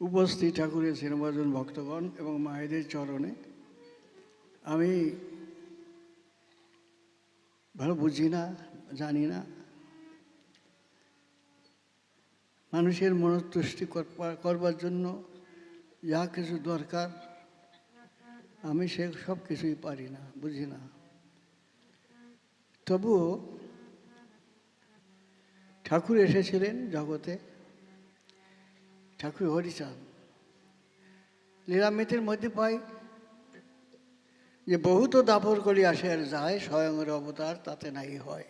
উপস্থিত ঠাকুরের শ্রীনবাজন ভক্তগণ এবং মায়েদের চরণে, আমি ভালো বুঝি না, জানি না। মানুষের মনতুষ্টি করবা- করবার জন্য যা কিছু দরকার, আমি সে সব কিছুই পারি না, বুঝি না। তবুও ঠাকুর এসেছিলেন জগতে। ঠাকুর হরিচাঁদ লীলামিতের মধ্যে পাই যে বহুত দাপর করি আসে আর যায় স্বয়ংের অবতার তাতে নাই হয়।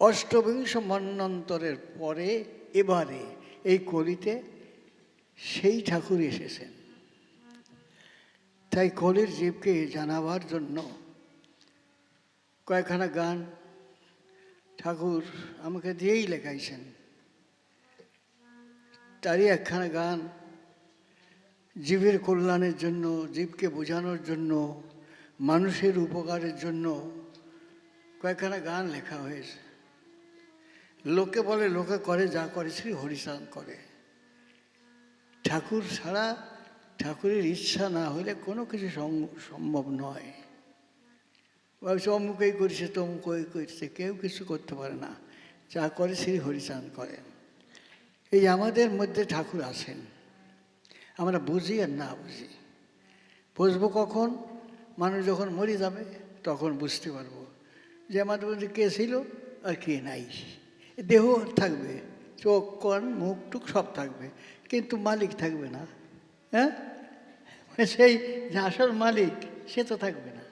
অষ্টবিংশ মন্বন্তরের পরে এবারে এই কলিতে সেই ঠাকুর এসেছেন। তাই কলির জীবকে জানাবার জন্য কয়েকখানা গান ঠাকুর আমাকে দিয়েই লেখাইছেন। তারই একখানা গান জীবের কল্যাণের জন্য, জীবকে বোঝানোর জন্য, মানুষের উপকারের জন্য কয়েকখানা গান লেখা হয়েছে। লোকে বলে, লোকে করে যা করে, শ্রী হরিচাঁদ করে। ঠাকুর ছাড়া ঠাকুরের ইচ্ছা না হলে কোনো কিছু সম- সম্ভব নয়। ভাবছে, অমুকই করেছে, তমুকই করেছে, কেউ কিছু করতে পারে না। যা করে, শ্রী হরিচাঁদ করেন এই আমাদের মধ্যে ঠাকুর আছেন। আমরা বুঝি আর না বুঝি। বুঝব কখন? মানুষ যখন মরে যাবে, তখন বুঝতে পারব। যে আমাদের মধ্যে কে ছিল আর কে নাই। দেহ থাকবে, চোখ, কন, মুখ, টুক সব থাকবে, কিন্তু মালিক থাকবে না। হ্যাঁ? সেই যে আসল মালিক, সে তো থাকবে না।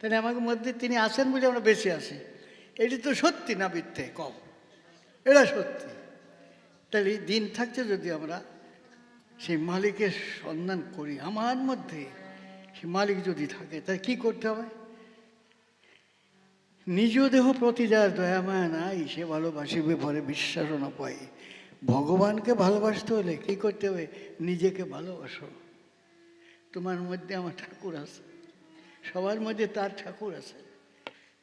তাহলে আমাদের মধ্যে তিনি আছেন বলে আমরা বেঁচে আছি। এটি তো সত্যি না মিথ্যে? কম। এটা সত্যি। তাহলে এই দিন থাকতে যদি আমরা সেই মালিকের সন্ধান করি, আমার মধ্যে সে মালিক যদি থাকে, তাহলে কি করতে হবে? নিজ দেহ প্রতি যার দয়ামায়া নাই, সে ভালোবাসিবে পরে বিশ্বাস না পায়। ভগবানকে ভালোবাসতে হলে কী করতে হবে? নিজেকে ভালোবাসো। তোমার মধ্যে আমার ঠাকুর আছে। সবার মধ্যে তার ঠাকুর আছে।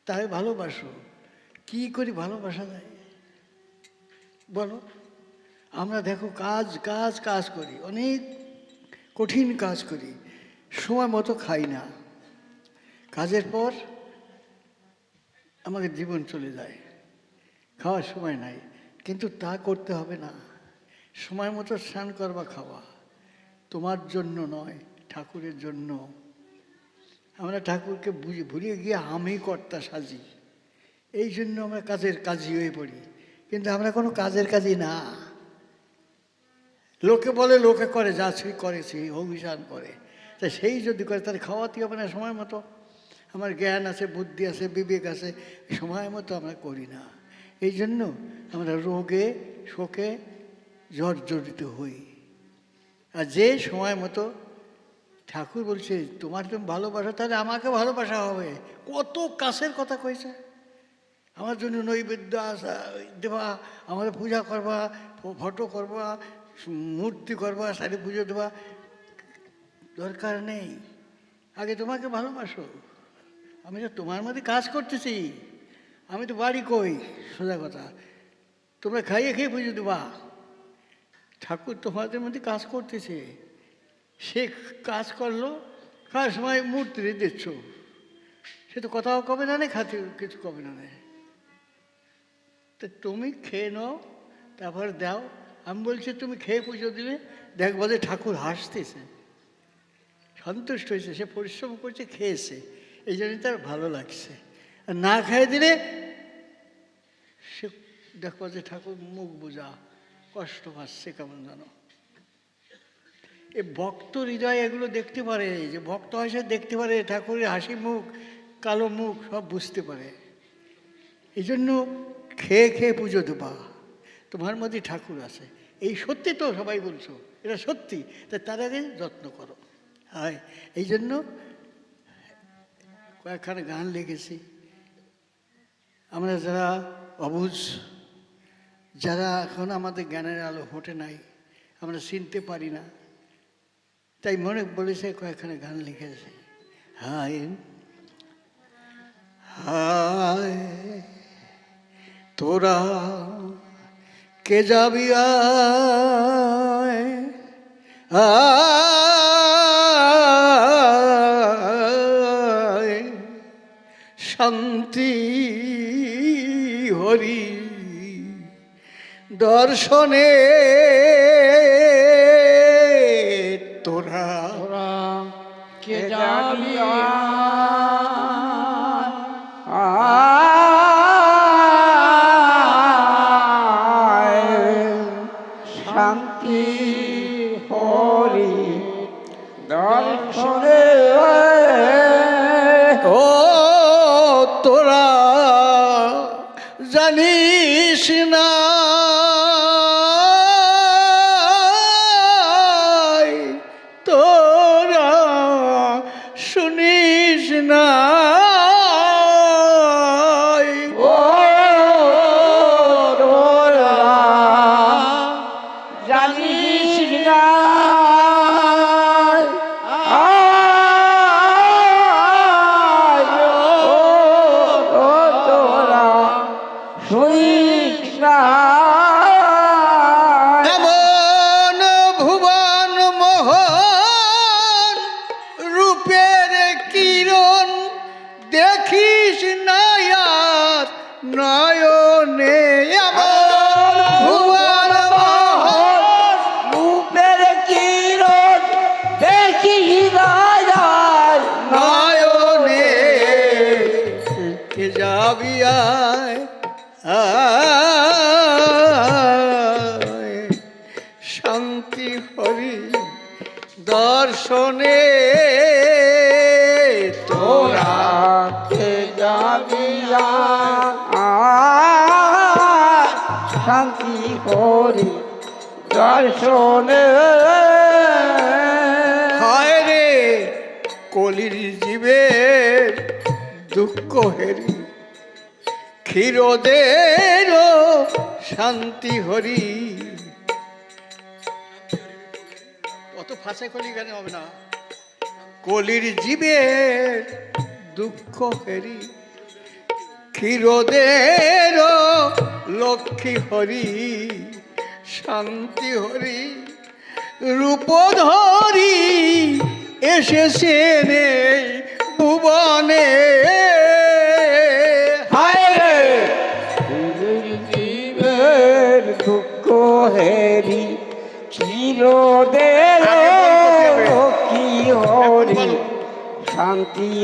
তাই ভালোবাসো। কি করি ভালোবাসা যায়? বলো। আমরা দেখো কাজ কাজ কাজ করি, অনেক কঠিন কাজ করি, সময় মতো খাই না। কাজের পর আমাদের জীবন চলে যায়, খাওয়ার সময় নাই, কিন্তু তা করতে হবে না। সময় মতো স্নান করবা, খাওয়া, তোমার জন্য নয়, ঠাকুরের জন্য। আমরা ঠাকুরকে বুঝি ভুলিয়ে গিয়ে আমি কর্তা সাজি, এই জন্য আমরা কাজের কাজই হয়ে পড়ি, কিন্তু আমরা কোনো কাজের কাজই না। লোকে বলে, লোকে করে যা সেই করে সেই অভিযান করে। তা সেই যদি করে, তাহলে খাওয়াতে হবে না সময় মতো। আমার জ্ঞান আছে, বুদ্ধি আছে, বিবেক আছে, সময় মতো আমরা করি না। এই জন্য আমরা রোগে, শোকে জর্জরিত হই। আর যে সময় মতো ঠাকুর বলছে, তোমার তুমি ভালোবাসা, তাহলে আমাকে ভালোবাসা হবে। কত কাছের কথা কইছে। আমার জন্য নৈবেদ্য আসা, দেবা, আমাদের পূজা করবা ফটো করবা মূর্তি করবা, শাড়ি পুজো দেওয়া দরকার নেই। আগে তোমাকে ভালোবাসো। আমি তো তোমার মধ্যে কাজ করতেছি। আমি তো বাড়ি কই, সোজা কথা। তোমরা খাইয়ে খেয়ে পুজো দেবা। ঠাকুর তোমাদের মধ্যে কাজ করতেছে। সে কাজ করল কার সময় মূর্তি দিচ্ছ। সে তো কথাও কবে না নেই খাতে কিছু কবে না নেই তো তুমি খেয়ে নাও, তারপর দাও। আমি বলছি, তুমি খেয়ে পুজো দিলে দেখব যে ঠাকুর হাসতেছে। সন্তুষ্ট হয়েছে, সে পরিশ্রম করছে, খেয়েছে। এই জন্য তার ভালো লাগছে। আর না খেয়ে দিলে সে দেখব যে ঠাকুর মুখ বোঝা, কষ্ট পাচ্ছে কেমন জানো? এ ভক্ত হৃদয় এগুলো দেখতে পারে যে ভক্ত হয় দেখতে পারে, ঠাকুরের হাসি মুখ, কালো মুখ, সব বুঝতে পারে। এই জন্য খেয়ে খেয়ে পুজো দেবা। তোমার মধ্যে ঠাকুর আছে। এই সত্যি তো সবাই বলছো, এটা সত্যি, তা তার আগে যত্ন করো। হয়, এই জন্য কয়েকখানা গান লিখেছি। আমরা যারা অবুঝ যারা এখন আমাদের জ্ঞানের আলো ফোটে নাই, আমরা চিনতে পারি না, তাই মনে বলেছে কয়েকখানা গান লিখেছে। হায় হায়, তোরা কে যাবি শান্তি হরি দর্শনে কে আয় শান্তি হরি দর্শনে তোরা তোরাতে যাবি শান্তি করি দর্শনে। হায় রে কলির জীবের দুঃখ হেরি। ক্ষীরদের শান্তি হরি। অত ফাঁসে কলি কেন হবে না। কলির জীবের দুঃখ হেরি। ক্ষীরদের লক্ষ্মী হরি, শান্তি হরি। রূপধরি এসেছেন এই ভুবনে।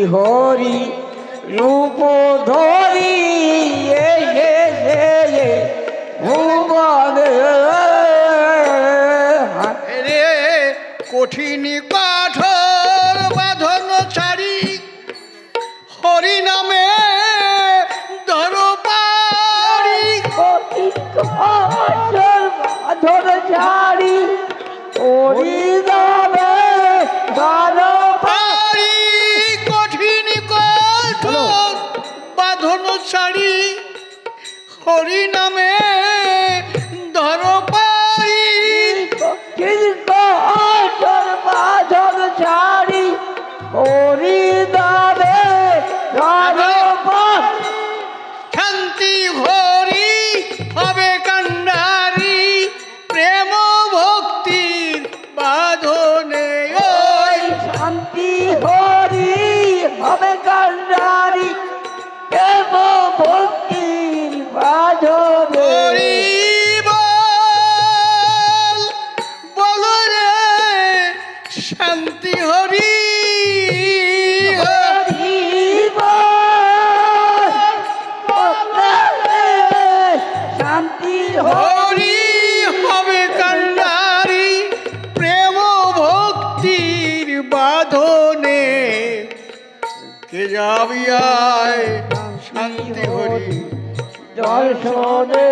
হরি রূপ ধরি কঠিন ছাড়ি হরি নামে যাবি আয় শান্তি হরি। দর্শনে।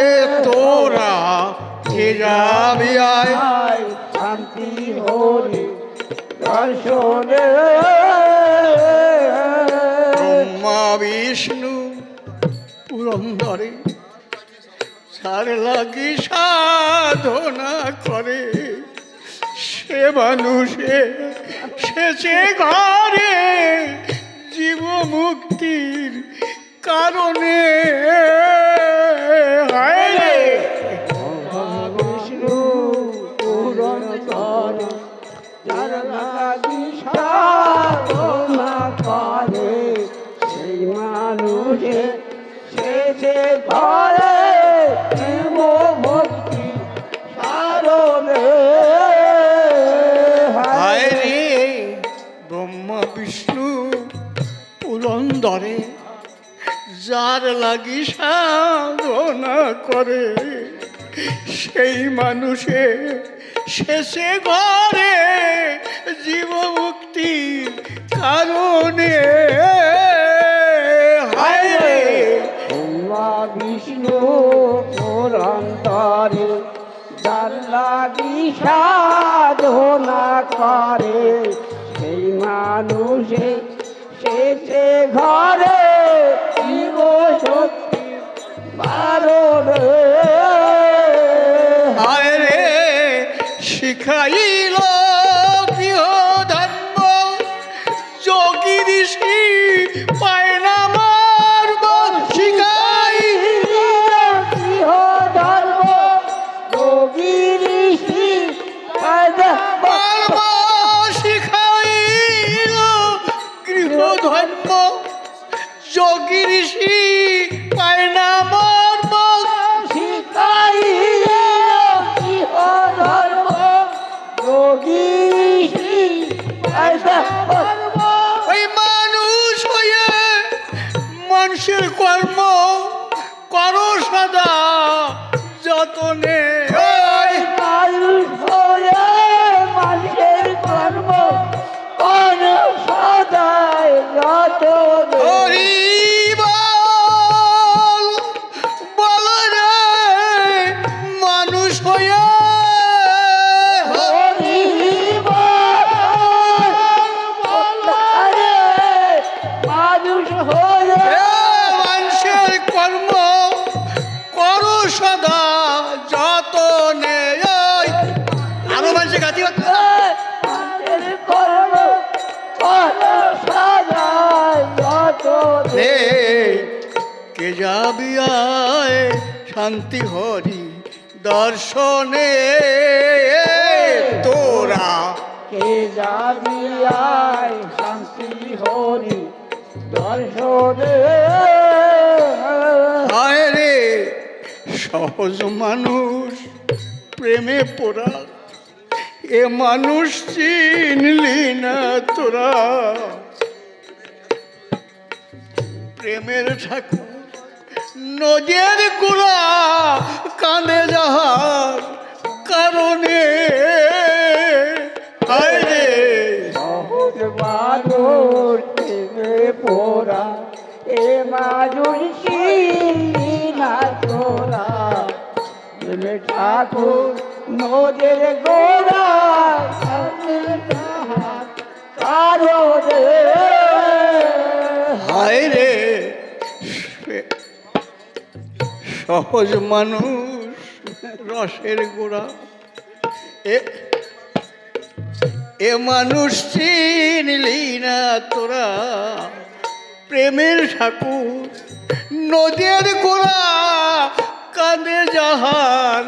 এ তোরা কে যাবি আয় শান্তি হরি। দর্শনে। ব্রহ্মা বিষ্ণু পুরন্দরে সার লাগি সাধনা করে সে মানুষে সেচে ঘরে জীব মুক্তির কারণে হায়। মানুষে শেষে ঘরে জীবমুক্তি কারণে। হায় রে। বিষ্ণু পুরন্তরে যার লাগি সাধনা করে, সেই মানুষে শেষে ঘরে জীব শক্তি বারণে। হায় শিখাইল গৃহ ধর্ম? যোগী ঋষি পায় না শান্তি হরি দর্শনে তোরা। কে যাবি আয় শান্তি হরি দর্শনে? হায় রে সহজ মানুষ প্রেমে পোড়া এ মানুষ চিনলি না তোরা। প্রেমের ঠাকুর নজের গোড়া কাঁদে যাহার কারণে। রে। প্রেমে পোরা এ চিনি না তোরা ঠাকুর নদের গোড়া সহজ মানুষ, রসের গোড়া। এ এ মানুষ চিনলি না তোরা, প্রেমের ঠাকুর, নদের গোড়া, কাঁদে যাহার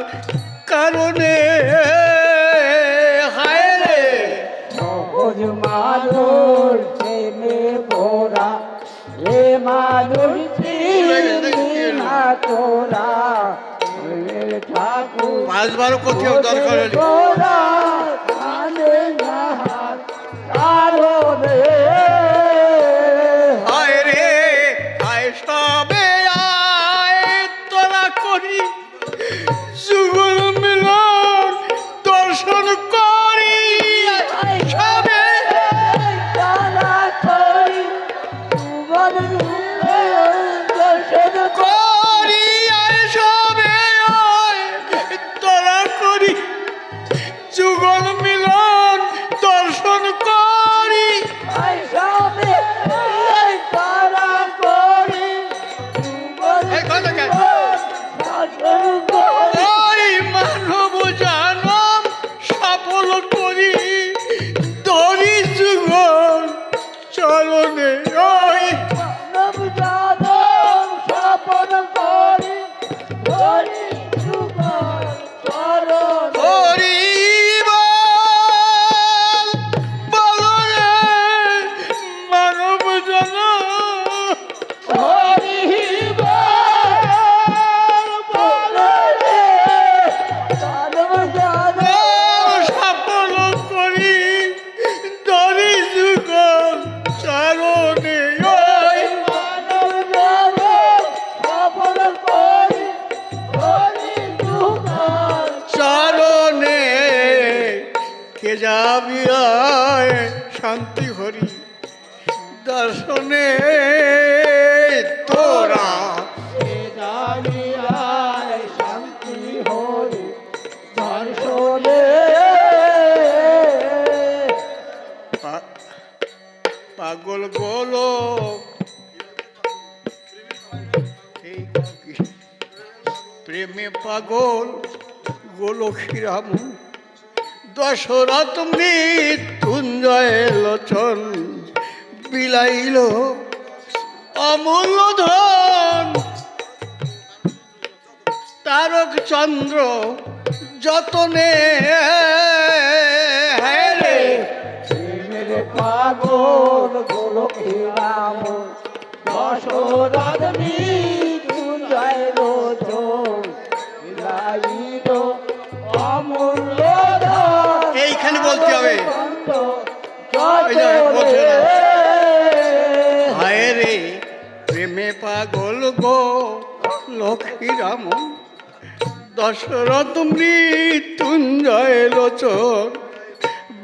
কারণে। হায় রে। সহজ মানুষ এ মানুষ তোরা ঠাকুর পাঁচবার কোথাও দরকার হলে। দশরথ মৃত্যুঞ্জয় লোচন বিলাইল অমূল্য ধন তারক চন্দ্র যতনে পাগল গোলক রাম দশরথ মৃত্যু বলতে হবে। হায় রে প্রেমে পাগল গো লক্ষ্মী রাম। দশরথ মৃত্যুঞ্জয় লোচন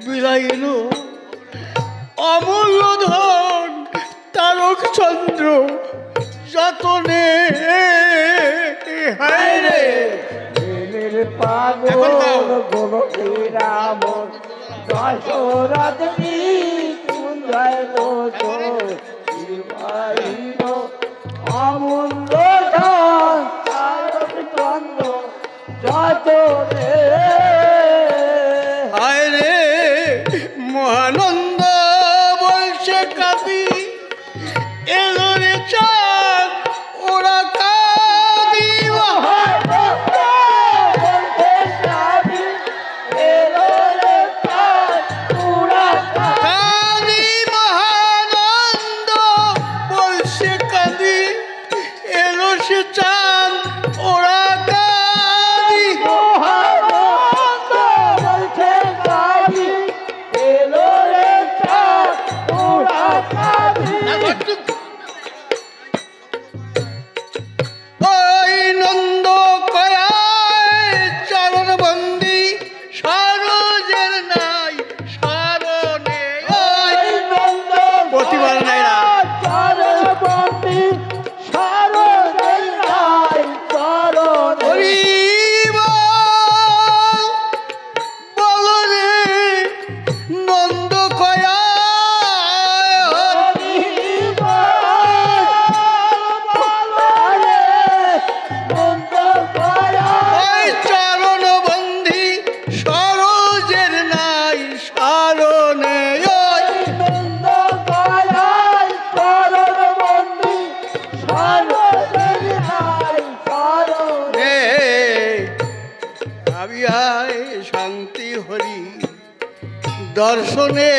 বিলাইল। অমূল্য ধন তারক চন্দ্র যতনে। হায় রে। পাগল গোলকি রাম। জয় সৌরাজনী জয় আমন্দ যত রে। হায় রে মহানন্দ Amen. দর্শনে